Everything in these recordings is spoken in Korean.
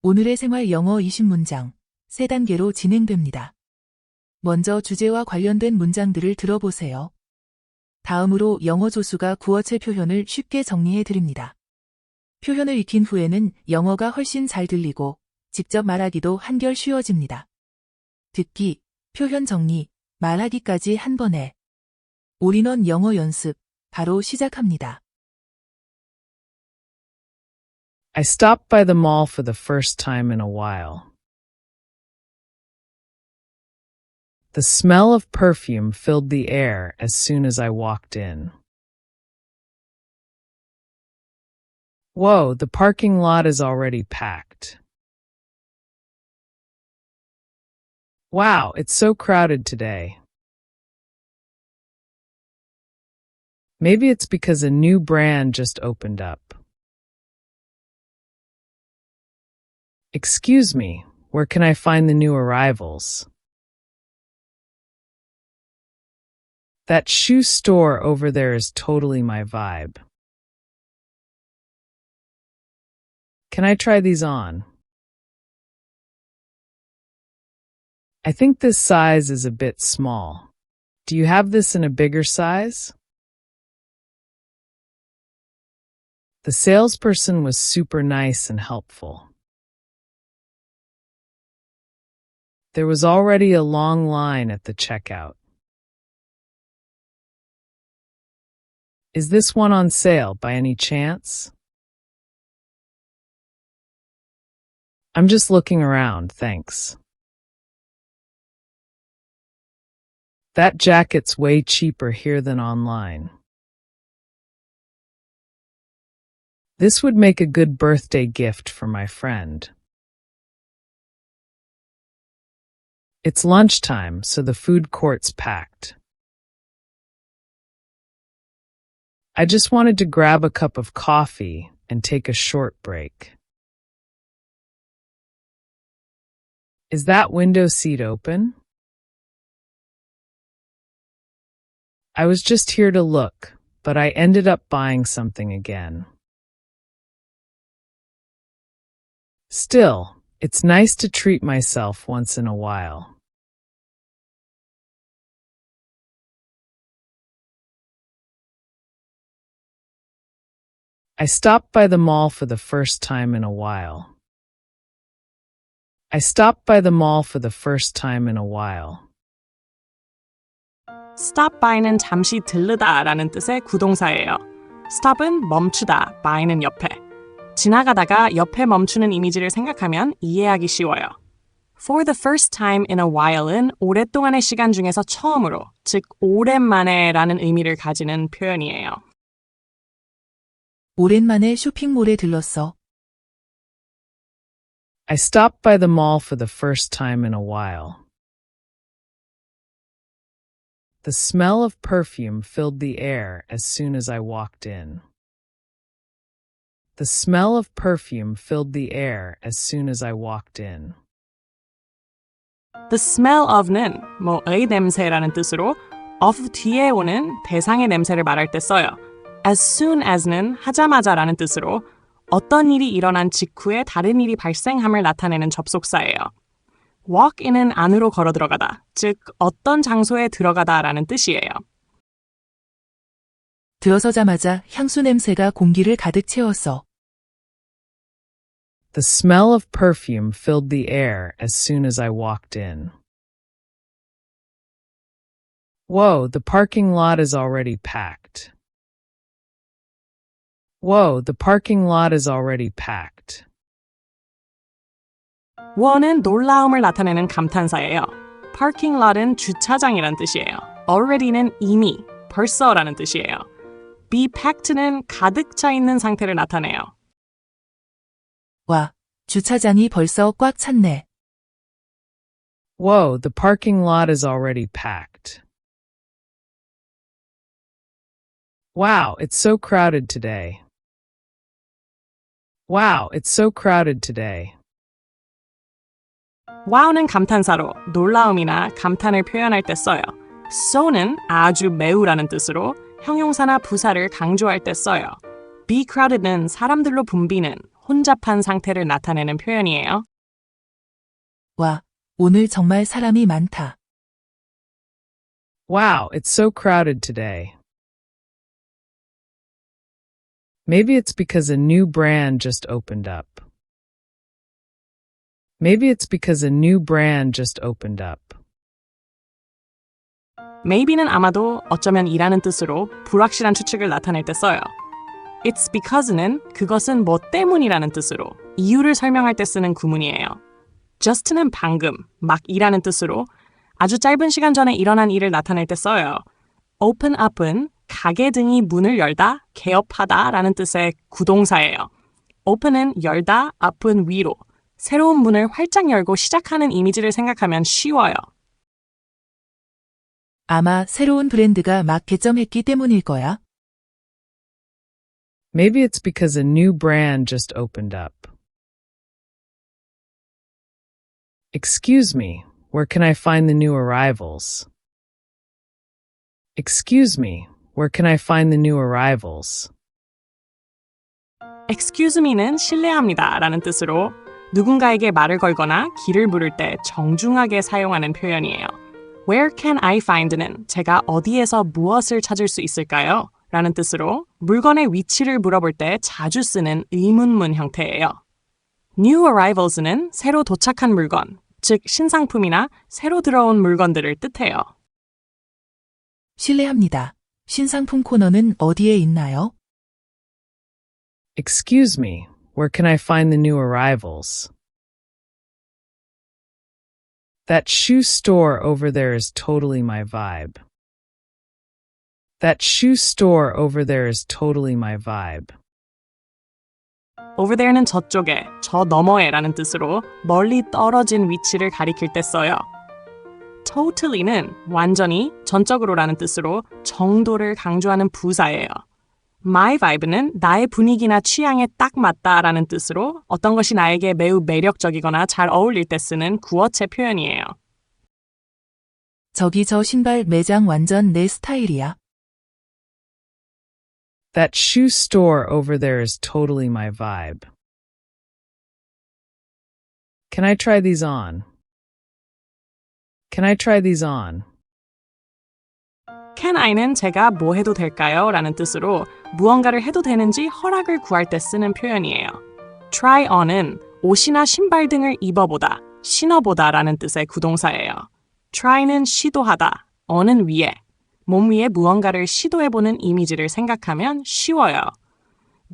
오늘의 생활 영어 20문장 세 단계로 진행됩니다. 먼저 주제와 관련된 문장들을 들어보세요. 다음으로 영어 조수가 구어체 표현을 쉽게 정리해 드립니다. 표현을 익힌 후에는 영어가 훨씬 잘 들리고 직접 말하기도 한결 쉬워집니다. 듣기, 표현 정리, 말하기까지 한 번에 올인원 영어 연습 바로 시작합니다. I stopped by the mall for the first time in a while. The smell of perfume filled the air as soon as I walked in. Whoa, the parking lot is already packed. Wow, it's so crowded today. Maybe it's because a new brand just opened up. Excuse me, where can I find the new arrivals? That shoe store over there is totally my vibe. Can I try these on? I think this size is a bit small. Do you have this in a bigger size? The salesperson was super nice and helpful. There was already a long line at the checkout. Is this one on sale by any chance? I'm just looking around, thanks. That jacket's way cheaper here than online. This would make a good birthday gift for my friend. It's lunchtime, so the food court's packed. I just wanted to grab a cup of coffee and take a short break. Is that window seat open? I was just here to look, but I ended up buying something again. Still, it's nice to treat myself once in a while. I stopped by the mall for the first time in a while. I stopped by the mall for the first time in a while. stop by는 잠시 들르다 라는 뜻의 구동사예요. stop은 멈추다, by는 옆에. 지나가다가 옆에 멈추는 이미지를 생각하면 이해하기 쉬워요. For the first time in a while은 오랫동안의 시간 중에서 처음으로, 즉 오랜만에 라는 의미를 가지는 표현이에요. 오랜만에 쇼핑몰에 들렀어. I stopped by the mall for the first time in a while. The smell of perfume filled the air as soon as I walked in. The smell of perfume filled the air as soon as I walked in. The smell of는 뭐의 냄새라는 뜻으로 of 뒤에 오는 대상의 냄새를 말할 때 써요. As soon as는 하자마자라는 뜻으로 어떤 일이 일어난 직후에 다른 일이 발생함을 나타내는 접속사예요. walk in은 안으로 걸어 들어가다, 즉 어떤 장소에 들어가다라는 뜻이에요. 들어서자마자 향수 냄새가 공기를 가득 채웠어. The smell of perfume filled the air as soon as I walked in. Whoa, the parking lot is already packed. Whoa, the parking lot is already packed. won은 놀라움을 나타내는 감탄사예요. parking lot은 주차장이란 뜻이에요. already는 이미, 벌써라는 뜻이에요. be packed는 가득 차 있는 상태를 나타내요. 와, 주차장이 벌써 꽉 찼네. Whoa, the parking lot is already packed. Wow, it's so crowded today. Wow, it's so crowded today. wow는 감탄사로 놀라움이나 감탄을 표현할 때 써요. so는 아주 매우라는 뜻으로 형용사나 부사를 강조할 때 써요. be crowded는 사람들로 붐비는 혼잡한 상태를 나타내는 표현이에요. 와, 오늘 정말 사람이 많다. Wow, it's so crowded today. Maybe it's because a new brand just opened up. Maybe it's because a new brand just opened up. maybe는 아마도 어쩌면 이라는 뜻으로 불확실한 추측을 나타낼 때 써요. It's because는 그것은 뭐 때문이라는 뜻으로 이유를 설명할 때 쓰는 구문이에요. just는 방금, 막 이라는 뜻으로 아주 짧은 시간 전에 일어난 일을 나타낼 때 써요. open up은 가게 등이 문을 열다, 개업하다 라는 뜻의 구동사예요. open은 열다, up은 위로. 새로운 문을 활짝 열고 시작하는 이미지를 생각하면 쉬워요. 아마 새로운 브랜드가 막 개점했기 때문일 거야. Maybe it's because a new brand just opened up. Excuse me, where can I find the new arrivals? Excuse me, where can I find the new arrivals? excuse me는 실례합니다 라는 뜻으로 누군가에게 말을 걸거나 길을 물을 때 정중하게 사용하는 표현이에요. Where can I find는 제가 어디에서 무엇을 찾을 수 있을까요? 라는 뜻으로 물건의 위치를 물어볼 때 자주 쓰는 의문문 형태예요. New arrivals는 새로 도착한 물건, 즉 신상품이나 새로 들어온 물건들을 뜻해요. 실례합니다. 신상품 코너는 어디에 있나요? Excuse me, where can I find the new arrivals? That shoe store over there is totally my vibe. That shoe store over there is totally my vibe. Over there는 저쪽에, 저 너머에라는 뜻으로 멀리 떨어진 위치를 가리킬 때 써요. Totally는 완전히, 전적으로라는 뜻으로 정도를 강조하는 부사예요. My vibe는 나의 분위기나 취향에 딱 맞다라는 뜻으로 어떤 것이 나에게 매우 매력적이거나 잘 어울릴 때 쓰는 구어체 표현이에요. 저기 저 신발 매장 완전 내 스타일이야. That shoe store over there is totally my vibe. Can I try these on? Can I try these on? Can I는 제가 뭐 해도 될까요? 라는 뜻으로 무언가를 해도 되는지 허락을 구할 때 쓰는 표현이에요. try on은 옷이나 신발 등을 입어보다, 신어보다 라는 뜻의 구동사예요. try는 시도하다, on은 위에, 몸 위에 무언가를 시도해보는 이미지를 생각하면 쉬워요.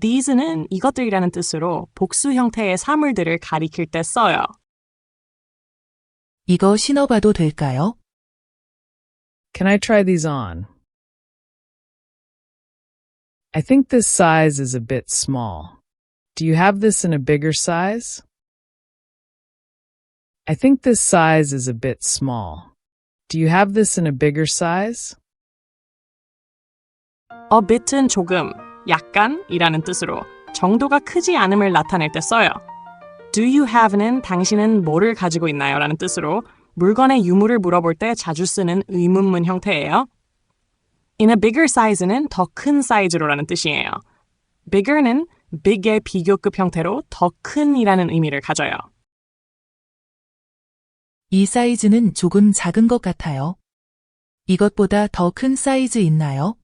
these는 이것들이라는 뜻으로 복수 형태의 사물들을 가리킬 때 써요. 이거 신어봐도 될까요? Can I try these on? I think this size is a bit small. Do you have this in a bigger size? I think this size is a bit small. Do you have this in a bigger size? a bit은 조금, 약간이라는 뜻으로 정도가 크지 않음을 나타낼 때 써요. Do you have는 당신은 뭐를 가지고 있나요? 라는 뜻으로 물건의 유무를 물어볼 때 자주 쓰는 의문문 형태예요. In a bigger size는 더 큰 사이즈로라는 뜻이에요. bigger는 big의 비교급 형태로 더 큰이라는 의미를 가져요. 이 사이즈는 조금 작은 것 같아요. 이것보다 더 큰 사이즈 있나요?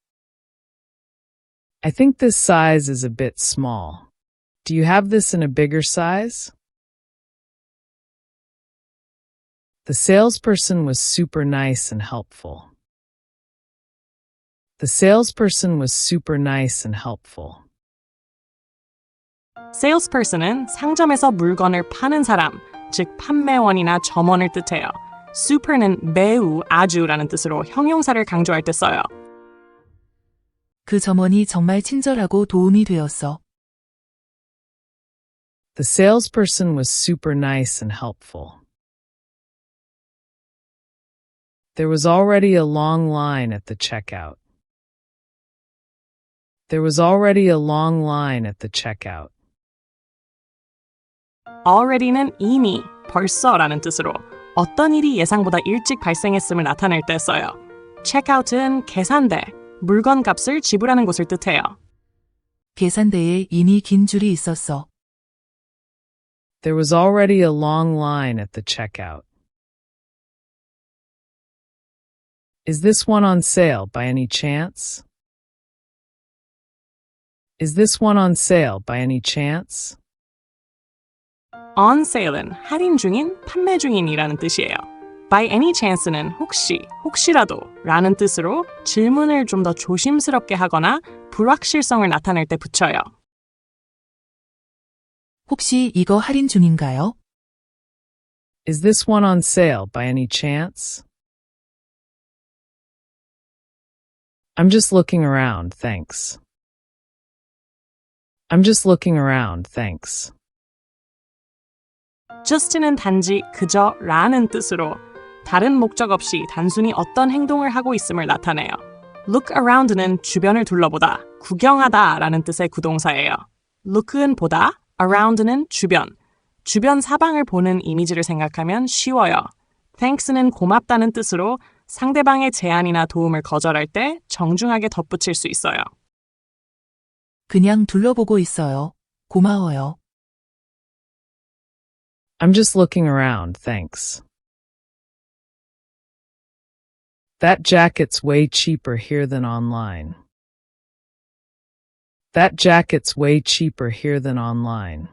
I think this size is a bit small. Do you have this in a bigger size? The salesperson was super nice and helpful. The salesperson was super nice and helpful. salesperson은 상점에서 물건을 파는 사람, 즉 판매원이나 점원을 뜻해요. super는 매우, 아주라는 뜻으로 형용사를 강조할 때 써요. 그 점원이 정말 친절하고 도움이 되었어. The salesperson was super nice and helpful. There was already a long line at the checkout. There was already a long line at the checkout. already는 이미, 벌써라는 뜻으로 어떤 일이 예상보다 일찍 발생했음을 나타낼 때 써요. checkout은 계산대, 물건 값을 지불하는 곳을 뜻해요. 계산대에 이미 긴 줄이 있었어. There was already a long line at the checkout. Is this one on sale by any chance? Is this one on sale by any chance? On sale은 할인 중인, 판매 중인이라는 뜻이에요. By any chance는 혹시, 혹시라도 라는 뜻으로 질문을 좀 더 조심스럽게 하거나 불확실성을 나타낼 때 붙여요. 혹시 이거 할인 중인가요? Is this one on sale by any chance? I'm just looking around, thanks. I'm just looking around, thanks. just는 단지 그저 라는 뜻으로 다른 목적 없이 단순히 어떤 행동을 하고 있음을 나타내요. look around는 주변을 둘러보다, 구경하다 라는 뜻의 구동사예요. look은 보다, around는 주변. 주변 사방을 보는 이미지를 생각하면 쉬워요. thanks는 고맙다는 뜻으로 상대방의 제안이나 도움을 거절할 때 정중하게 덧붙일 수 있어요. 그냥 둘러보고 있어요. 고마워요. I'm just looking around, thanks. That jacket's way cheaper here than online. That jacket's way cheaper here than online.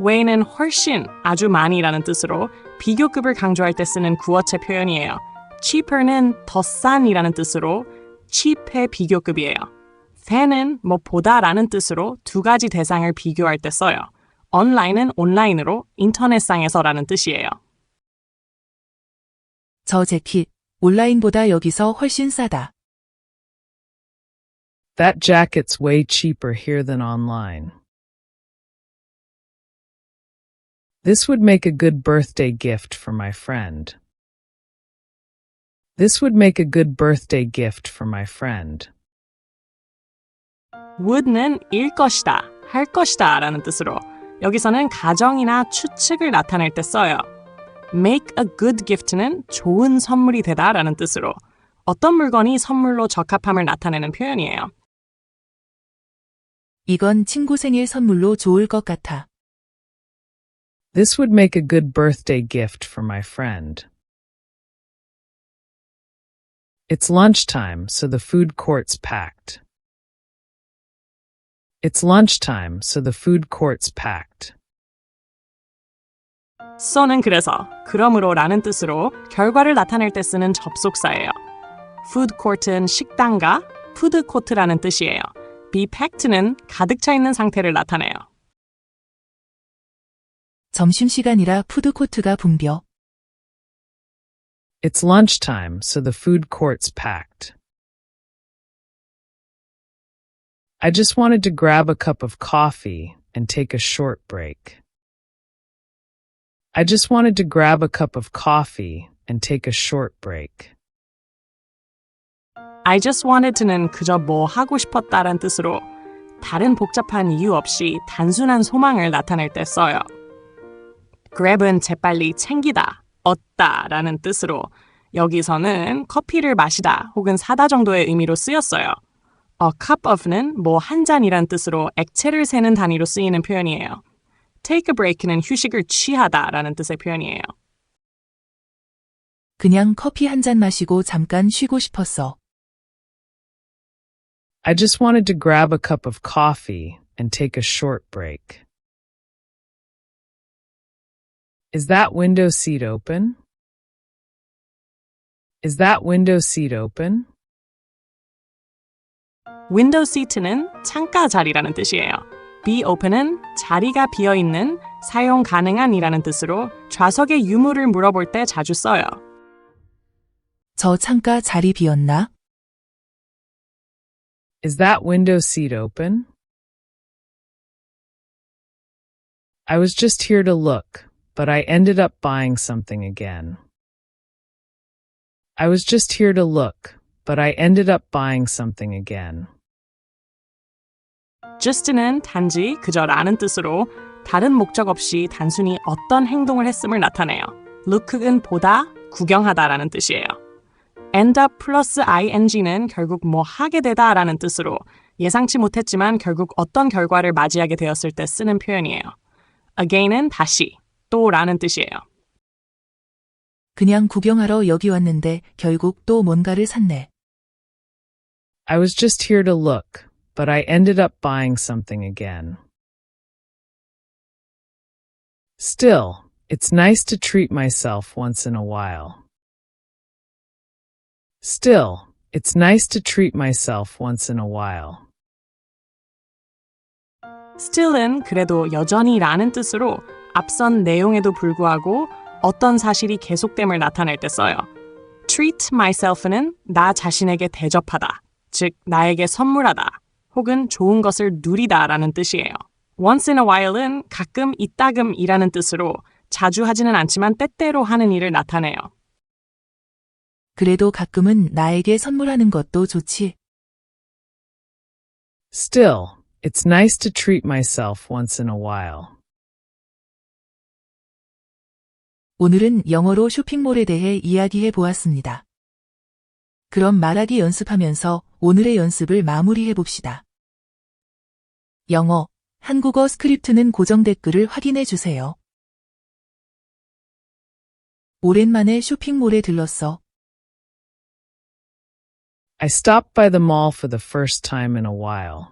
way는 훨씬, 아주 많이라는 뜻으로 비교급을 강조할 때 쓰는 구어체 표현이에요. cheaper는 더 싼이라는 뜻으로 cheap의 비교급이에요. than은 뭐 보다라는 뜻으로 두 가지 대상을 비교할 때 써요. online은 온라인으로 인터넷상에서라는 뜻이에요. 저 재킷, 온라인보다 여기서 훨씬 싸다. That jacket's way cheaper here than online. This would make a good birthday gift for my friend. This would make a good birthday gift for my friend. would는 일 것이다, 할 것이다 라는 뜻으로 여기서는 가정이나 추측을 나타낼 때 써요. make a good gift는 좋은 선물이 되다 라는 뜻으로 어떤 물건이 선물로 적합함을 나타내는 표현이에요. 이건 친구 생일 선물로 좋을 것 같아. This would make a good birthday gift for my friend. It's lunchtime, so the food court's packed. It's lunchtime, so the food court's packed. so는 그래서, 그러므로 라는 뜻으로 결과를 나타낼 때 쓰는 접속사예요. food court은 식당과 푸드 코트라는 뜻이에요. be packed는 가득 차 있는 상태를 나타내요. 점심시간이라 푸드코트가 붐벼. It's lunchtime, so the food court's packed. I just wanted to grab a cup of coffee and take a short break. I just wanted to grab a cup of coffee and take a short break. I just wanted to는 그저 뭐 하고 싶었다란 뜻으로 다른 복잡한 이유 없이 단순한 소망을 나타낼 때 써요. Grab은 재빨리 챙기다, 얻다 라는 뜻으로 여기서는 커피를 마시다 혹은 사다 정도의 의미로 쓰였어요. A cup of는 뭐 한 잔이란 뜻으로 액체를 세는 단위로 쓰이는 표현이에요. take a break는 휴식을 취하다 라는 뜻의 표현이에요. 그냥 커피 한 잔 마시고 잠깐 쉬고 싶었어. I just wanted to grab a cup of coffee and take a short break. Is that window seat open? Is that window seat open? window seat는 창가 자리라는 뜻이에요. be open은 자리가 비어 있는 사용 가능한이라는 뜻으로 좌석의 유무를 물어볼 때 자주 써요. 저 창가 자리 비었나? Is that window seat open? I was just here to look, But I ended up buying something again. I was just here to look, but I ended up buying something again. just는 단지 그저라는 뜻으로 다른 목적 없이 단순히 어떤 행동을 했음을 나타내요. look은 보다, 구경하다라는 뜻이에요. end up 플러스 ing는 결국 뭐 하게 되다라는 뜻으로 예상치 못했지만 결국 어떤 결과를 맞이하게 되었을 때 쓰는 표현이에요. again은 다시, 또 라는 뜻이에요. 그냥 구경하러 여기 왔는데 결국 또 뭔가를 샀네. I was just here to look, but I ended up buying something again. Still, it's nice to treat myself once in a while. Still, it's nice to treat myself once in a while. still은 그래도 여전히 라는 뜻으로 앞선 내용에도 불구하고 어떤 사실이 계속됨을 나타낼 때 써요. treat myself는 나 자신에게 대접하다, 즉 나에게 선물하다, 혹은 좋은 것을 누리다 라는 뜻이에요. once in a while은 가끔 이따금이라는 뜻으로 자주 하지는 않지만 때때로 하는 일을 나타내요. 그래도 가끔은 나에게 선물하는 것도 좋지. Still, it's nice to treat myself once in a while. 오늘은 영어로 쇼핑몰에 대해 이야기해 보았습니다. 그럼 말하기 연습하면서 오늘의 연습을 마무리해 봅시다. 영어, 한국어 스크립트는 고정 댓글을 확인해 주세요. 오랜만에 쇼핑몰에 들렀어. I stopped by the mall for the first time in a while.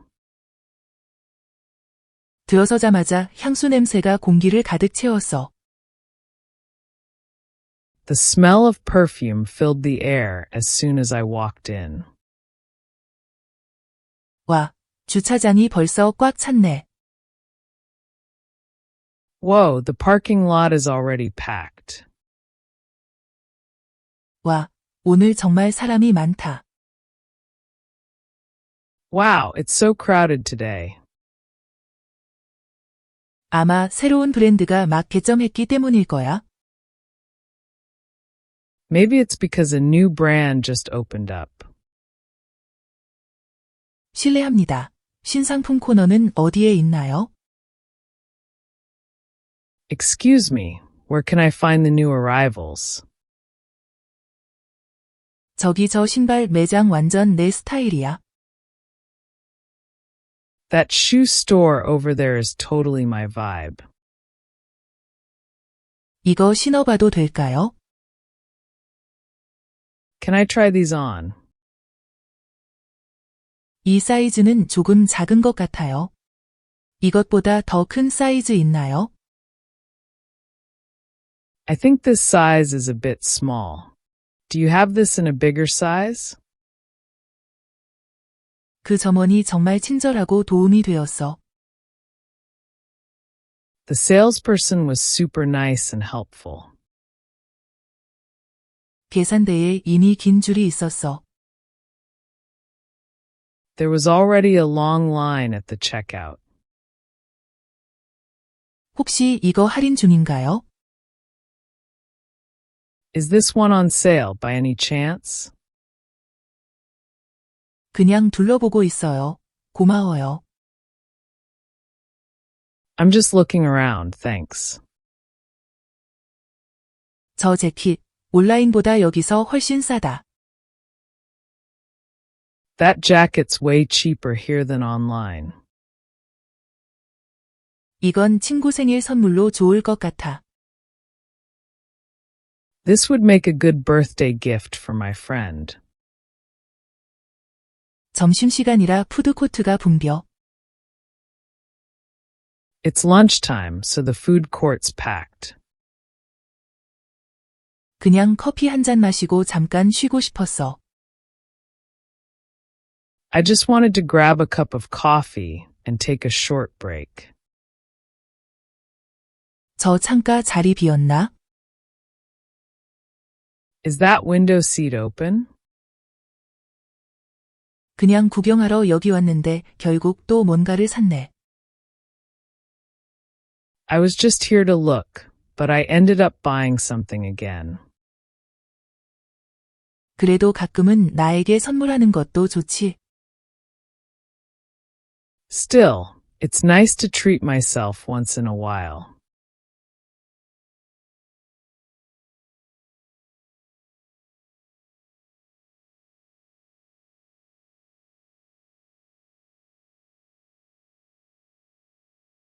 들어서자마자 향수 냄새가 공기를 가득 채웠어. The smell of perfume filled the air as soon as I walked in. 와, 주차장이 벌써 꽉 찼네. Whoa, the parking lot is already packed. 와, 오늘 정말 사람이 많다. Wow, it's so crowded today. 아마 새로운 브랜드가 막 개점했기 때문일 거야. Maybe it's because a new brand just opened up. 실례합니다. 신상품 코너는 어디에 있나요? Excuse me, where can I find the new arrivals? 저기 저 신발 매장 완전 내 스타일이야. That shoe store over there is totally my vibe. 이거 신어봐도 될까요? Can I try these on? 이 사이즈는 조금 작은 것 같아요. 이것보다 더 큰 사이즈 있나요? I think this size is a bit small. Do you have this in a bigger size? 그 점원이 정말 친절하고 도움이 되었어. The salesperson was super nice and helpful. 계산대에 이미 긴 줄이 있었어. There was already a long line at the checkout. 혹시 이거 할인 중인가요? Is this one on sale by any chance? 그냥 둘러보고 있어요. 고마워요. I'm just looking around, thanks. 저 재킷, 온라인보다 여기서 훨씬 싸다. That jacket's way cheaper here than online. 이건 친구 생일 선물로 좋을 것 같아. This would make a good birthday gift for my friend. 점심시간이라 푸드코트가 붐벼. It's lunchtime, so the food court's packed. 그냥 커피 한 잔 마시고 잠깐 쉬고 싶었어. I just wanted to grab a cup of coffee and take a short break. 저 창가 자리 비었나? Is that window seat open? 그냥 구경하러 여기 왔는데 결국 또 뭔가를 샀네. I was just here to look, but I ended up buying something again. 그래도 가끔은 나에게 선물하는 것도 좋지. Still, it's nice to treat myself once in a while.